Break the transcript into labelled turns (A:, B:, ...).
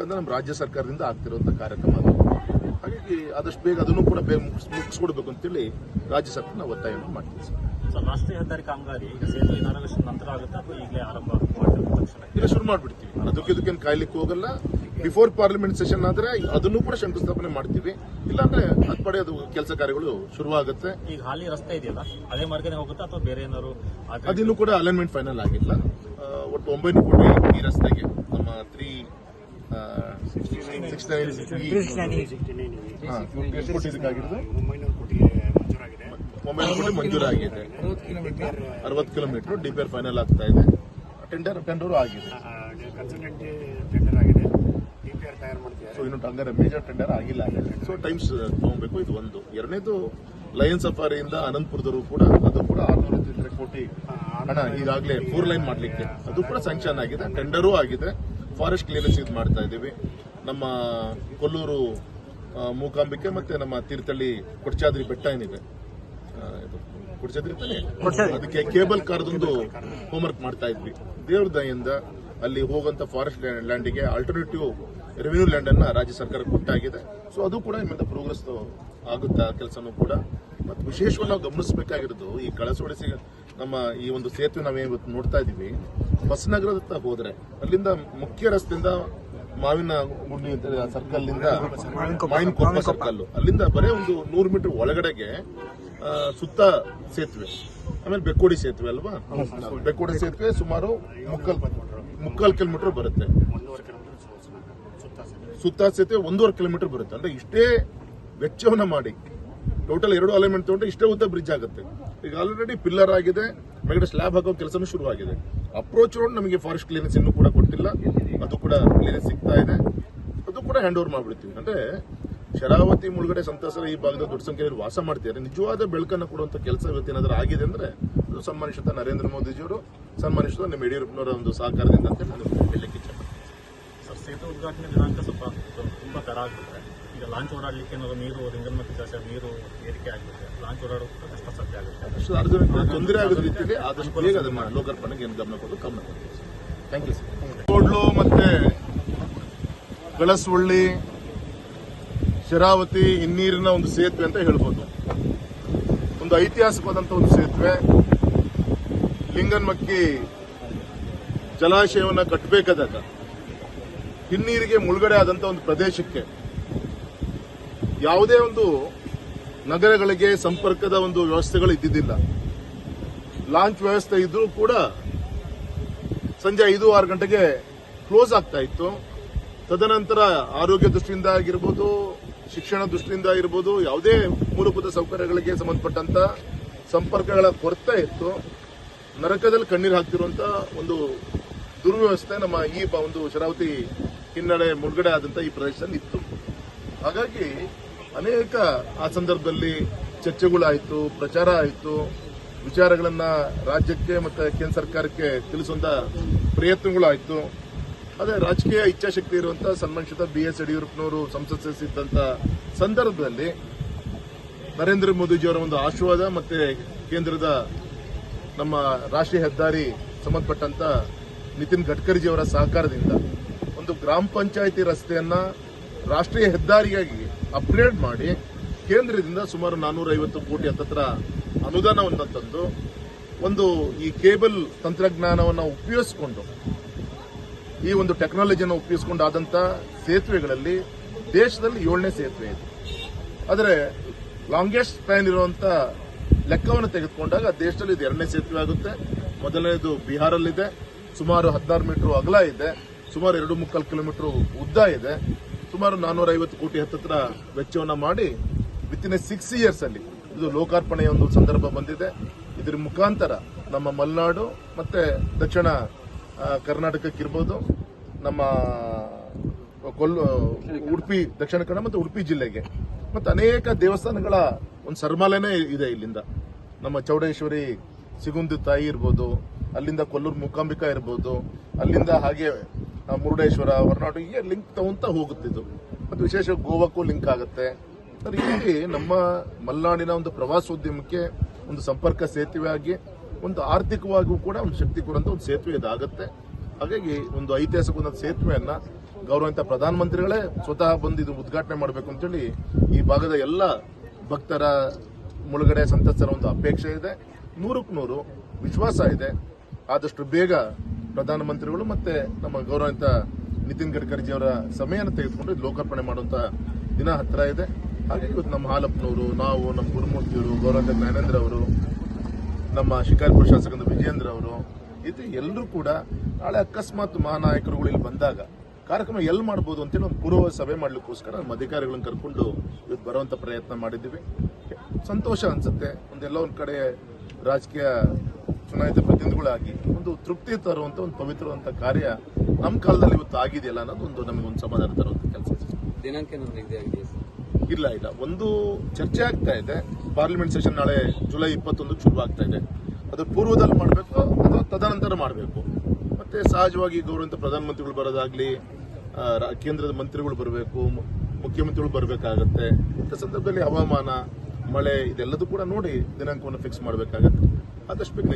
A: ಮುಖಾಂತರ ನಮ್ಮ ರಾಜ್ಯ ಸರ್ಕಾರದಿಂದ ಆಗ್ತಿರುವಂಥ ಕಾರ್ಯಕ್ರಮ ಅದು. ಹಾಗಾಗಿ ಆದಷ್ಟು ಬೇಗ ಅದನ್ನು ಕೂಡ ಬೇಗ ಮುಗಿಸ್ ಮುಗಿಸ್ಕೊಡ್ಬೇಕು ಅಂತೇಳಿ ರಾಜ್ಯ ಸರ್ಕಾರ ನಾವು ಒತ್ತಾಯವನ್ನು ಮಾಡ್ತೀವಿ ಸರ್.
B: ಸರ್ ರಾಷ್ಟ್ರೀಯ ಹೆದ್ದಾರಿ ಕಾಮಗಾರಿ ಸೇತುವೆ ನಂತರ ಆಗುತ್ತೆ ಅಥವಾ ಈಗಲೇ ಆರಂಭ ಮಾಡಿದ ತಕ್ಷಣ
A: ಈಗ ಶುರು ಮಾಡ್ಬಿಡ್ತೀವಿ. ಅದಕ್ಕೆ ಇದಕ್ಕೇನು ಕಾಯ್ಲಿಕ್ಕೆ ಹೋಗಲ್ಲ. ಬಿಫೋರ್ ಪಾರ್ಲಿಮೆಂಟ್ ಸೆಷನ್ ಆದರೆ ಅದನ್ನು ಕೂಡ ಶಂಕುಸ್ಥಾಪನೆ ಮಾಡ್ತೀವಿ. ಇಲ್ಲಾಂದ್ರೆ ಅದ್ ಪಡೆ ಅದು ಕೆಲಸ ಕಾರ್ಯಗಳು ಶುರುವಾಗುತ್ತೆ.
B: ಈಗ ಹಾಲಿ ರಸ್ತೆ ಇದೆಯಲ್ಲ ಅದೇ ಮಾರ್ಗನೇ ಹೋಗುತ್ತಾ ಅಥವಾ ಬೇರೆ ಏನಾದ್ರು
A: ಅದಿನ್ನೂ ಕೂಡ? ಅಲೈನ್ಮೆಂಟ್ ಫೈನಲ್ ಆಗಿಲ್ಲ. ಒಟ್ಟು ಒಂಬೈನೂರು ಕೋಟಿ ಈ ರಸ್ತೆಗೆ ನಮ್ಮ ತ್ರೀ ಎಷ್ಟು ಇದಕ್ಕಾಗಿರೋದು
C: ಒಂಬೈನೂರು
A: ಕೋಟಿ ಮಂಜೂರಾಗಿದೆ ಅರವತ್ತು ಕಿಲೋಮೀಟರ್ ಡಿಪಿಆರ್ ಫೈನಲ್ ಆಗ್ತಾ ಇದೆ ಟೆಂಡರ್ ಟೆಂಡರ್ ಆಗಿದೆ.
C: ಟೆಂಡರ್ ಆಗಿದೆ ಡಿ
A: ಸೊ ಇನ್ನು ಹಂಗಾರೆ ಮೇಜರ್ ಟೆಂಡರ್ ಆಗಿಲ್ಲ. ಸೊ ಟೈಮ್ಸ್ ತಗೊಬೇಕು. ಇದು ಒಂದು. ಎರಡನೇದು ಲಯನ್ ಸಫಾರಿಯಿಂದ ಅನಂತಪುರದವರು ಕೂಡ ಅದು ಕೂಡ ಆರ್ನೂರ ಕೋಟಿ ಹಣ ಈಗಾಗಲೇ ಫೋರ್ ಲೈನ್ ಮಾಡಲಿಕ್ಕೆ. ಅದು ಕೂಡ ಸ್ಯಾಂಕ್ಷನ್ ಆಗಿದೆ. ಟೆಂಡರೂ ಆಗಿದೆ. ಫಾರೆಸ್ಟ್ ಕ್ಲಿಯರೆನ್ಸ್ ಇದು ಮಾಡ್ತಾ ಇದ್ದೀವಿ. ನಮ್ಮ ಕೊಲ್ಲೂರು ಮೂಕಾಂಬಿಕೆ ಮತ್ತೆ ನಮ್ಮ ತೀರ್ಥಳ್ಳಿ ಕೊಡ್ಚಾದ್ರಿ ಬೆಟ್ಟ ಏನಿದೆ? ಕೊಡ್ಚಾದ್ರಿ ತಾನೆ? ಅದಕ್ಕೆ ಕೇಬಲ್ ಕಾರ್ದೊಂದು ಹೋಮ್ವರ್ಕ್ ಮಾಡ್ತಾ ಇದ್ವಿ. ದೇವ್ರ ದಯಿಂದ ಅಲ್ಲಿ ಹೋಗುವಂತ ಫಾರೆಸ್ಟ್ ಲ್ಯಾಂಡಿಗೆ ಆಲ್ಟರ್ನೇಟಿವ್ ರೆವಿನ್ಯೂ ಲ್ಯಾಂಡ್ ಅನ್ನ ರಾಜ್ಯ ಸರ್ಕಾರ ಕೊಟ್ಟಾಗಿದೆ. ಸೊ ಅದು ಕೂಡ ನಿಮ್ಮಿಂದ ಪ್ರೋಗ್ರೆಸ್ ಆಗುತ್ತಾ ಕೆಲಸನೂ ಕೂಡ. ಮತ್ತು ವಿಶೇಷವಾಗಿ ನಾವು ಗಮನಿಸಬೇಕಾಗಿರೋದು ಈ ಕಳಸೊಡಿಸಿ ನಮ್ಮ ಈ ಒಂದು ಸೇತುವೆ ನಾವೇ ಇವತ್ತು ನೋಡ್ತಾ ಇದ್ದೀವಿ ಹೊಸನಗರದ ಹೋದ್ರೆ ಅಲ್ಲಿಂದ ಮುಖ್ಯ ರಸ್ತೆಯಿಂದ ಮಾವಿನ ಗುಂಡಿ ಅಂತ ಸರ್ಕಲ್ ಮಾವಿನ ಸರ್ಕಲ್ ಅಲ್ಲಿಂದ ಬರೇ ಒಂದು ನೂರು ಮೀಟರ್ ಒಳಗಡೆಗೆ ಸುತ್ತ ಸೇತುವೆ. ಆಮೇಲೆ ಬೆಕ್ಕೋಡಿ ಸೇತುವೆ ಅಲ್ವಾ? ಬೆಕ್ಕೋಡಿ ಸೇತುವೆ ಸುಮಾರು ಮುಕ್ಕಲ್ ಮುಕ್ಕಾಲ್ ಕಿಲೋಮೀಟರ್ ಬರುತ್ತೆ.
C: ಸುತ್ತ
A: ಸೇತುವೆ ಒಂದೂವರೆ ಕಿಲೋಮೀಟರ್ ಬರುತ್ತೆ. ಅಂದ್ರೆ ಇಷ್ಟೇ ವೆಚ್ಚವನ್ನ ಮಾಡಿ. ಟೋಟಲ್ ಎರಡು ಅಲೈನ್ಮೆಂಟ್ ತಗೊಂಡ್ರೆ ಇಷ್ಟೇ ಉದ್ದ ಬ್ರಿಡ್ಜ್ ಆಗುತ್ತೆ. ಈಗ ಆಲ್ರೆಡಿ ಪಿಲ್ಲರ್ ಆಗಿದೆ ಮೇಲ್ಗಡೆ ಸ್ಲ್ಯಾಬ್ ಹಾಕೋ ಕೆಲಸನೂ ಶುರುವಾಗಿದೆ. ಅಪ್ರೋಚ್ ರೋಡ್ ನಮಗೆ ಫಾರೆಸ್ಟ್ ಕ್ಲಿಯರೆನ್ಸ್ ಇನ್ನೂ ಕೂಡ ಕೊಟ್ಟಿಲ್ಲ. ಅದು ಕೂಡ ಕ್ಲಿಯರೆನ್ಸ್ ಸಿಗ್ತಾ ಇದೆ. ಅದು ಕೂಡ ಹ್ಯಾಂಡ್ ಓವರ್ ಮಾಡಿಬಿಡ್ತೀವಿ. ಅಂದ್ರೆ ಶರಾವತಿ ಮುಳುಗಡೆ ಸಂತಸರ ಈ ಭಾಗದ ದೊಡ್ಡ ಸಂಖ್ಯೆಯಲ್ಲಿ ವಾಸ ಮಾಡ್ತಿದ್ದಾರೆ. ನಿಜವಾದ ಬೆಳಕನ್ನು ಕೊಡುವಂಥ ಕೆಲಸ ಏನಾದರೂ ಆಗಿದೆ ಅಂದ್ರೆ ಅದು ಸನ್ಮಾನಿಸಿದ ನರೇಂದ್ರ ಮೋದಿಜಿಯವರು, ಸನ್ಮಾನಿಸಿದ ನಿಮ್ಮ ಯಡಿಯೂರಪ್ಪನವರ ಒಂದು ಸಹಕಾರದಿಂದ ಅಂತ ನಾನು ಹೇಳಲಿಕ್ಕೆ ಇಚ್ಛೆಪಡ್ತೀನಿ
B: ಸರ್, ಸೇತುವೆ ಉದ್ಘಾಟನೆ ದಿನಾಂಕ ಸ್ವಲ್ಪ ತುಂಬಾ ತರ ಆಗುತ್ತೆ. ಈಗ ಲಾಂಚ್ ಓಡಾಡಲಿಕ್ಕೆ ಏನಾದ್ರು ನೀರು ಲಿಂಗನಮತಿ ಜಾಸ್ತಿ ನೀರು ಏರಿಕೆ ಆಗುತ್ತೆ. ಲಾಂಚ್ ಓಡಾಡೋದು ಕಷ್ಟ ಸಾಧ್ಯ ಆಗುತ್ತೆ.
A: ತೊಂದರೆ ಆಗದ ರೀತಿಯಲ್ಲಿ ಆದಷ್ಟು ಬೇಗ ಅದನ್ನ ಲೋಕಾರ್ಪಣೆಗೆ ಏನು ಗಮನ ಕೊಡೋದು ಗಮನ ಕೊಡ್ತೀವಿ ಥ್ಯಾಂಕ್ ಯು ಸರ್ ಕೋಡ್ಲು ಮತ್ತೆ ಗಳಸುಳ್ಳಿ ಶರಾವತಿ ಹಿನ್ನೀರಿನ ಒಂದು ಸೇತುವೆ ಅಂತ ಹೇಳ್ಬೋದು. ಒಂದು ಐತಿಹಾಸಿಕವಾದಂತಹ ಒಂದು ಸೇತುವೆ. ಲಿಂಗನ್ಮಕ್ಕಿ ಜಲಾಶಯವನ್ನು ಕಟ್ಟಬೇಕಾದಾಗ ಹಿನ್ನೀರಿಗೆ ಮುಳುಗಡೆ ಆದಂಥ ಒಂದು ಪ್ರದೇಶಕ್ಕೆ ಯಾವುದೇ ಒಂದು ನಗರಗಳಿಗೆ ಸಂಪರ್ಕದ ಒಂದು ವ್ಯವಸ್ಥೆಗಳು ಇದ್ದಿದ್ದಿಲ್ಲ. ಲಾಂಚ್ ವ್ಯವಸ್ಥೆ ಇದ್ರೂ ಕೂಡ ಸಂಜೆ ಐದು ಆರು ಗಂಟೆಗೆ ಕ್ಲೋಸ್ ಆಗ್ತಾ ಇತ್ತು. ತದನಂತರ ಆರೋಗ್ಯ ದೃಷ್ಟಿಯಿಂದ ಆಗಿರ್ಬೋದು, ಶಿಕ್ಷಣ ದೃಷ್ಟಿಯಿಂದ ಆಗಿರ್ಬೋದು, ಯಾವುದೇ ಮೂಲಭೂತ ಸೌಕರ್ಯಗಳಿಗೆ ಸಂಬಂಧಪಟ್ಟಂತ ಸಂಪರ್ಕಗಳ ಕೊರತೆ ಇತ್ತು. ನರಕದಲ್ಲಿ ಕಣ್ಣೀರು ಹಾಕ್ತಿರುವಂತ ಒಂದು ದುರ್ವ್ಯವಸ್ಥೆ ನಮ್ಮ ಈ ಒಂದು ಶರಾವತಿ ಹಿನ್ನಡೆ ಮುಳುಗಡೆ ಆದಂತ ಈ ಪ್ರದೇಶದಲ್ಲಿ ಇತ್ತು. ಹಾಗಾಗಿ ಅನೇಕ ಆ ಸಂದರ್ಭದಲ್ಲಿ ಚರ್ಚೆಗಳಾಯಿತು, ಪ್ರಚಾರ ಆಯಿತು. ವಿಚಾರಗಳನ್ನ ರಾಜ್ಯಕ್ಕೆ ಮತ್ತೆ ಕೇಂದ್ರ ಸರ್ಕಾರಕ್ಕೆ ತಿಳಿಸುವಂತ ಪ್ರಯತ್ನಗಳಾಯಿತು. ಅದೇ ರಾಜಕೀಯ ಇಚ್ಛಾಶಕ್ತಿ ಇರುವಂತ ಸನ್ಮಾನಿಸಿದ ಬಿ ಎಸ್ ಯಡಿಯೂರಪ್ಪನವರು ಸಂಸತ್ ಸದಸ್ಯರಿದ್ದಂತ ಸಂದರ್ಭದಲ್ಲಿ ನರೇಂದ್ರ ಮೋದಿಜಿಯವರ ಒಂದು ಆಶೀರ್ವಾದ ಮತ್ತೆ ಕೇಂದ್ರದ ನಮ್ಮ ರಾಷ್ಟ್ರೀಯ ಹೆದ್ದಾರಿ ಸಂಬಂಧಪಟ್ಟಂತ ನಿತಿನ್ ಗಡ್ಕರಿಜಿಯವರ ಸಹಕಾರದಿಂದ ಒಂದು ಗ್ರಾಮ ಪಂಚಾಯಿತಿ ರಸ್ತೆಯನ್ನ ರಾಷ್ಟ್ರೀಯ ಹೆದ್ದಾರಿಯಾಗಿ ಅಪ್ಗ್ರೇಡ್ ಮಾಡಿ ಕೇಂದ್ರದಿಂದ ಸುಮಾರು ನಾನೂರ ಐವತ್ತು ಕೋಟಿ ಹತ್ತತ್ರ ಅನುದಾನವನ್ನು ತಂದು ಒಂದು ಈ ಕೇಬಲ್ ತಂತ್ರಜ್ಞಾನವನ್ನು ಉಪಯೋಗಿಸಿಕೊಂಡು, ಈ ಒಂದು ಟೆಕ್ನಾಲಜಿಯನ್ನು ಉಪಯೋಗಿಸಿಕೊಂಡು ಆದಂತ ಸೇತುವೆಗಳಲ್ಲಿ ದೇಶದಲ್ಲಿ ಏಳನೇ ಸೇತುವೆ ಇದೆ. ಆದರೆ ಲಾಂಗೆಸ್ಟ್ ಸ್ಪ್ಯಾನ್ ಇರುವಂತ ಲೆಕ್ಕವನ್ನು ತೆಗೆದುಕೊಂಡಾಗ ದೇಶದಲ್ಲಿ ಇದು ಎರಡನೇ ಸೇತುವೆ ಆಗುತ್ತೆ. ಮೊದಲನೇದು ಬಿಹಾರಲ್ಲಿದೆ. ಸುಮಾರು ಹದಿನಾರು ಮೀಟರ್ ಅಗಲ ಇದೆ. ಸುಮಾರು ಎರಡು ಮುಕ್ಕಾಲು ಕಿಲೋಮೀಟರ್ ಉದ್ದ ಇದೆ. ಸುಮಾರು ನಾನೂರ ಐವತ್ತು ಕೋಟಿ ಹತ್ತತ್ರ ವೆಚ್ಚವನ್ನು ಮಾಡಿ with in a six years ಅಲ್ಲಿ ಇದು ಲೋಕಾರ್ಪಣೆಯ ಒಂದು ಸಂದರ್ಭ ಬಂದಿದೆ. ಇದರ ಮುಖಾಂತರ ನಮ್ಮ ಮಲೆನಾಡು ಮತ್ತೆ ದಕ್ಷಿಣ ಕರ್ನಾಟಕಕ್ಕಿರ್ಬೋದು ನಮ್ಮ ಕೊಲ್ಲು, ಉಡುಪಿ, ದಕ್ಷಿಣ ಕನ್ನಡ ಮತ್ತು ಉಡುಪಿ ಜಿಲ್ಲೆಗೆ. ಮತ್ತು ಅನೇಕ ದೇವಸ್ಥಾನಗಳ ಒಂದು ಸರ್ಮಾಲೆನೇ ಇದೆ ಇಲ್ಲಿಂದ. ನಮ್ಮ ಚೌಡೇಶ್ವರಿ ಸಿಗುಂದಿ ತಾಯಿ ಇರ್ಬೋದು. ಅಲ್ಲಿಂದ ಕೊಲ್ಲೂರು ಮೂಕಾಂಬಿಕಾ ಇರ್ಬೋದು. ಅಲ್ಲಿಂದ ಹಾಗೆ ಮುರುಡೇಶ್ವರ, ಹೊರನಾಡು ಹೀಗೆ ಲಿಂಕ್ ತಗೊಂತ ಹೋಗುತ್ತಿದ್ದು ಮತ್ತು ವಿಶೇಷ ಗೋವಾಕ್ಕೂ ಲಿಂಕ್ ಆಗುತ್ತೆ. ಸರ್ ಇಲ್ಲಿ ನಮ್ಮ ಮಲೆನಾಡಿನ ಒಂದು ಪ್ರವಾಸೋದ್ಯಮಕ್ಕೆ ಒಂದು ಸಂಪರ್ಕ ಸೇತುವೆ ಆಗಿ, ಒಂದು ಆರ್ಥಿಕವಾಗಿಯೂ ಕೂಡ ಒಂದು ಶಕ್ತಿ ಕೊಡುವಂತ ಒಂದು ಸೇತುವೆ ಇದಾಗುತ್ತೆ. ಹಾಗಾಗಿ ಒಂದು ಐತಿಹಾಸಿಕ ಒಂದು ಸೇತುವೆಯನ್ನ ಗೌರವಂತ ಪ್ರಧಾನಮಂತ್ರಿಗಳೇ ಸ್ವತಃ ಬಂದು ಇದು ಉದ್ಘಾಟನೆ ಮಾಡಬೇಕು ಅಂತೇಳಿ ಈ ಭಾಗದ ಎಲ್ಲ ಭಕ್ತರ ಮುಳುಗಡೆ ಸಂತಸರ ಒಂದು ಅಪೇಕ್ಷೆ ಇದೆ. ನೂರಕ್ಕೆ ನೂರು ವಿಶ್ವಾಸ ಇದೆ. ಆದಷ್ಟು ಬೇಗ ಪ್ರಧಾನಮಂತ್ರಿಗಳು ಮತ್ತೆ ನಮ್ಮ ಗೌರವಂತ ನಿತಿನ್ ಅವರ ಸಮಯನ ತೆಗೆದುಕೊಂಡು ಲೋಕಾರ್ಪಣೆ ಮಾಡುವಂತ ದಿನ ಹತ್ತಿರ ಇದೆ. ಹಾಗೆ ಇವತ್ತು ನಮ್ಮ ಹಾಲಪ್ಪನವರು, ನಾವು, ನಮ್ಮ ಗುರುಮೂರ್ತಿಯವರು ಗೌರವಂತ ಜ್ಞಾನೇಂದ್ರ ಅವರು, ನಮ್ಮ ಶಿಕಾರಿಪುರ ಶಾಸಕರಾದ ವಿಜಯೇಂದ್ರ ಅವರು ಇದು ಎಲ್ಲರೂ ಕೂಡ ನಾಳೆ ಅಕಸ್ಮಾತ್ ಮಹಾನಾಯಕರುಗಳು ಇಲ್ಲಿ ಬಂದಾಗ ಕಾರ್ಯಕ್ರಮ ಎಲ್ಲಿ ಮಾಡ್ಬೋದು ಅಂತೇಳಿ ಒಂದು ಪೂರ್ವ ಸಭೆ ಮಾಡಲಿಕ್ಕೋಸ್ಕರ ನಮ್ಮ ಅಧಿಕಾರಿಗಳನ್ನ ಕರ್ಕೊಂಡು ಇವತ್ತು ಬರುವಂತ ಪ್ರಯತ್ನ ಮಾಡಿದ್ದೀವಿ. ಸಂತೋಷ ಅನ್ಸುತ್ತೆ. ಒಂದೆಲ್ಲ ಒಂದು ಕಡೆ ರಾಜಕೀಯ ಚುನಾಯಿತ ಪ್ರತಿನಿಧಿಗಳಾಗಿ ಒಂದು ತೃಪ್ತಿ ತರುವಂತ ಒಂದು ಪವಿತ್ರವಂತ ಕಾರ್ಯ ನಮ್ಮ ಕಾಲದಲ್ಲಿ ಇವತ್ತು ಆಗಿದೆಯಲ್ಲ ಅನ್ನೋದು ಒಂದು ನಮಗೊಂದು ಸಮಾಧಾನ ತರುವಂತ ಕೆಲಸ
D: ದಿನಾಂಕ
A: ಇಲ್ಲ ಇಲ್ಲ. ಒಂದು ಚರ್ಚೆ ಆಗ್ತಾ ಇದೆ. ಪಾರ್ಲಿಮೆಂಟ್ ಸೆಷನ್ ನಾಳೆ ಜುಲೈ ಇಪ್ಪತ್ತೊಂದು ಶುರು ಆಗ್ತಾ ಇದೆ. ಅದು ಪೂರ್ವದಲ್ಲಿ ಮಾಡಬೇಕು ಅಥವಾ ತದನಂತರ ಮಾಡಬೇಕು. ಮತ್ತೆ ಸಹಜವಾಗಿ ಗೌರವಂತ ಪ್ರಧಾನಮಂತ್ರಿಗಳು ಬರೋದಾಗ್ಲಿ ಕೇಂದ್ರದ ಮಂತ್ರಿಗಳು ಬರಬೇಕು ಮುಖ್ಯಮಂತ್ರಿಗಳು ಬರಬೇಕಾಗತ್ತೆ. ಇಂಥ ಸಂದರ್ಭದಲ್ಲಿ ಹವಾಮಾನ ಮಳೆ ಇದೆಲ್ಲದೂ ಕೂಡ ನೋಡಿ ದಿನಾಂಕವನ್ನು ಫಿಕ್ಸ್ ಮಾಡಬೇಕಾಗತ್ತೆ. ಆದಷ್ಟು ಬೇಗ